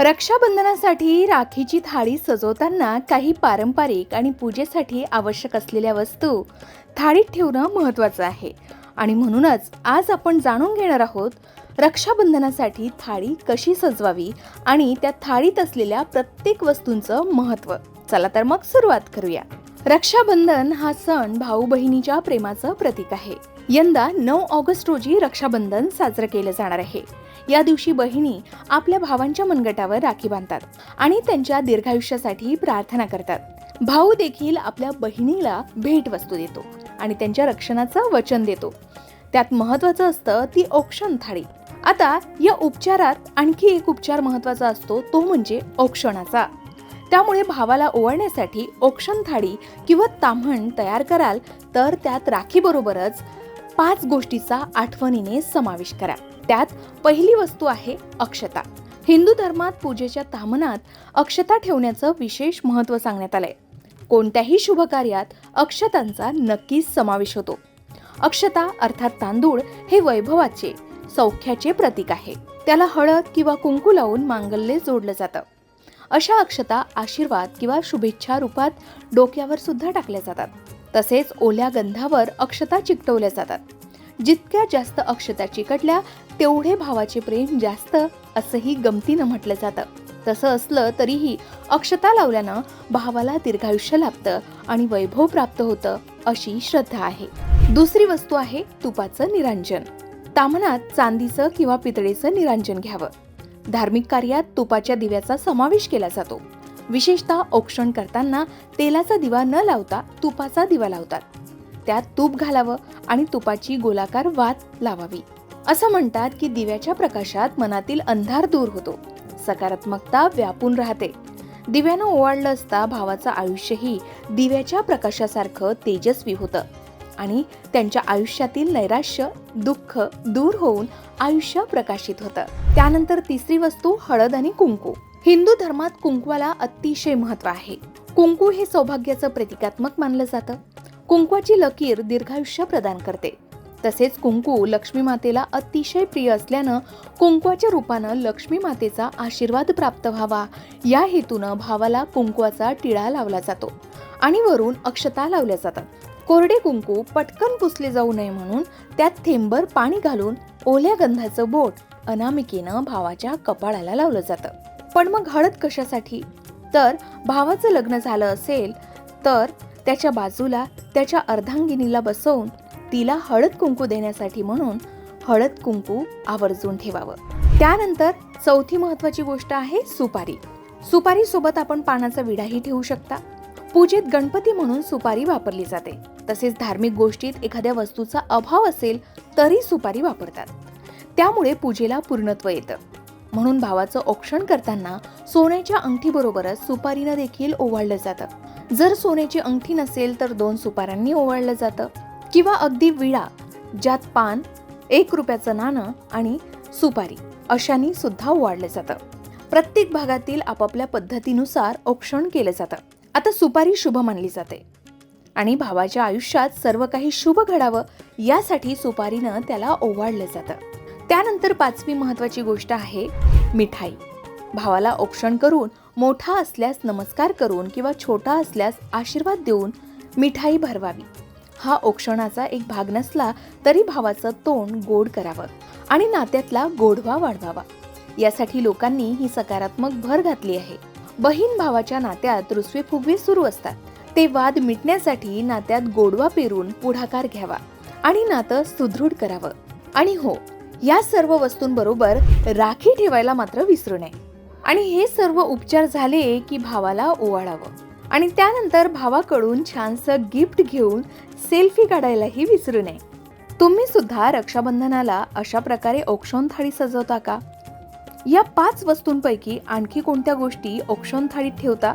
रक्षाबंधनासाठी राखीची थाळी सजवताना काही पारंपरिक आणि पूजेसाठी आवश्यक असलेल्या वस्तू थाळीत ठेवणं महत्त्वाचं आहे. आणि म्हणूनच आज आपण जाणून घेणार आहोत रक्षाबंधनासाठी थाळी कशी सजवावी आणि त्या थाळीत असलेल्या प्रत्येक वस्तूंचं महत्त्व. चला तर मग सुरुवात करूया. रक्षाबंधन हा सण भाऊ बहिणीच्या प्रेमाचं प्रतीक आहे. यंदा नऊ ऑगस्ट रोजी रक्षाबंधन साजरं केलं जाणार आहे. या दिवशी बहिणी आपल्या भावांच्या मनगटावर राखी बांधतात आणि त्यांच्या दीर्घायुष्यासाठी प्रार्थना करतात. भाऊ देखील आपल्या बहिणीला भेट वस्तू देतो आणि त्यांच्या रक्षणाचं वचन देतो. त्यात महत्वाचं असतं ती औक्षण थाळी. आता या उपचारात आणखी एक उपचार महत्त्वाचा असतो तो म्हणजे औक्षणाचा. त्यामुळे भावाला ओवाळण्यासाठी ओक्षण थाळी किंवा ताम्हण तयार कराल तर त्यात राखीबरोबरच पाच गोष्टीचा आठवणीने समावेश करा. त्यात पहिली वस्तू आहे अक्षता. हिंदू धर्मात पूजेच्या तामनात अक्षता ठेवण्याचं विशेष महत्त्व सांगण्यात आलंय. कोणत्याही शुभ कार्यात अक्षतांचा नक्कीच समावेश होतो. अक्षता अर्थात तांदूळ हे वैभवाचे सौख्याचे प्रतीक आहे. त्याला हळद किंवा कुंकू लावून मांगल्य जोडलं जातं. अशा अक्षता आशीर्वाद किंवा शुभेच्छा रूपात डोक्यावर सुद्धा टाकल्या जातात. तसेच ओल्या गंधावर अक्षता चिकटवल्या जातात. जितक्या जास्त अक्षता चिकटल्या तेवढे भावाचे प्रेम जास्त असंही गमतीनं म्हटलं जातं. तसं असलं तरीही अक्षता लावल्यानं भावाला दीर्घायुष्य लाभतं आणि वैभव प्राप्त होतं अशी श्रद्धा आहे. दुसरी वस्तू आहे तुपाचं निरांजन. तामनात चांदीचं किंवा पितळेचं निरांजन घ्यावं. धार्मिक कार्यात तुपाच्या दिव्याचा समावेश केला जातो. विशेषतः औक्षण करताना तेलाचा दिवा न लावता तुपाचा दिवा लावतात. त्यात तूप घालावं आणि तुपाची गोलाकार वात लावावी. असं म्हणतात की दिव्याच्या प्रकाशात मनातील अंधार दूर होतो. सकारात्मकता व्यापून राहते. दिव्यानं ओवाळलं असता भावाचं आयुष्यही दिव्याच्या प्रकाशासारखं तेजस्वी होतं. आणि त्यांच्या आयुष्यातील नैराश्य दुःख दूर होऊन आयुष्य प्रकाशित होतं. त्यानंतर तिसरी वस्तू हळद आणि कुंकू. हिंदू धर्मात कुंकवाला अतिशय महत्त्व आहे. कुंकू हे सौभाग्याचं प्रतिकात्मक मानलं जातं. कुंकवाची लकीर दीर्घायुष्य प्रदान करते. तसेच कुंकू लक्ष्मी मातेला अतिशय प्रिय असल्यानं कुंकवाच्या रूपानं लक्ष्मी मातेचा आशीर्वाद प्राप्त व्हावा या हेतूनं भावाला कुंकवाचा टिळा लावला जातो आणि वरून अक्षता लावल्या जातात. कोरडे कुंकू पटकन पुसले जाऊ नये म्हणून त्यात थेंबर पाणी घालून ओल्या गंधाचं बोट अनामिकेनं भावाच्या कपाळाला लावलं जातं. पण मग हळद कशासाठी? तर भावाचं लग्न झालं असेल तर त्याच्या बाजूला त्याच्या अर्धांगिनीला बसवून तिला हळद कुंकू देण्यासाठी म्हणून हळद कुंकू आवर्जून ठेवावं. त्यानंतर चौथी महत्वाची गोष्ट आहे सुपारी. सुपारी सोबत आपण पानाचा विडाही ठेवू शकता. पूजेत गणपती म्हणून सुपारी वापरली जाते. तसेच धार्मिक गोष्टीत एखाद्या वस्तूचा अभाव असेल तरी सुपारी वापरतात. त्यामुळे पूजेला पूर्णत्व येतं. म्हणून भावाचं औक्षण करताना सोन्याच्या अंगठीबरोबरच सुपारीनं देखील ओवाळलं जातं. जर सोन्याची अंगठी नसेल तर दोन सुपाऱ्यांनी ओवाळलं जातं. किंवा अगदी विळा ज्यात पान एक रुपयाचं नाणं आणि सुपारी अशानी सुद्धा ओवाळलं जातं. प्रत्येक भागातील आपापल्या पद्धतीनुसार औक्षण केलं जातं. आता सुपारी शुभ मानली जाते. आणि भावाच्या आयुष्यात सर्व काही शुभ घडावं यासाठी सुपारीनं त्याला ओवाळलं जातं. त्यानंतर पाचवी महत्वाची गोष्ट आहे मिठाई. भावाला औक्षण करून मोठा असल्यास नमस्कार करून किंवा छोटा असल्यास आशीर्वाद देऊन मिठाई भरवावी. हा औक्षणाचा एक भाग नसला तरी भावाचं तोंड गोड करावं आणि नात्यातला गोडवा वाढवावा. यासाठी लोकांनी ही सकारात्मक भर घातली आहे. बहीण भावाच्या नात्यात रुसवे फुगवे सुरू असतात. ते वाद मिटण्यासाठी नात्यात गोडवा पेरून पुढाकार घ्यावा आणि नातं सुदृढ करावं. आणि हो या सर्व वस्तूंबरोबर राखी ठेवायला मात्र विसरू नये. आणि हे सर्व उपचार झाले की भावाला ओवाळावं. आणि त्यानंतर भावाकडून छानसं गिफ्ट घेऊन सेल्फी काढायलाही विसरू नये. तुम्ही सुद्धा रक्षाबंधनाला अशा प्रकारे औक्षण थाळी सजवता का? या पाच वस्तूंपैकी आणखी कोणत्या गोष्टी औक्षण थाळीत ठेवता?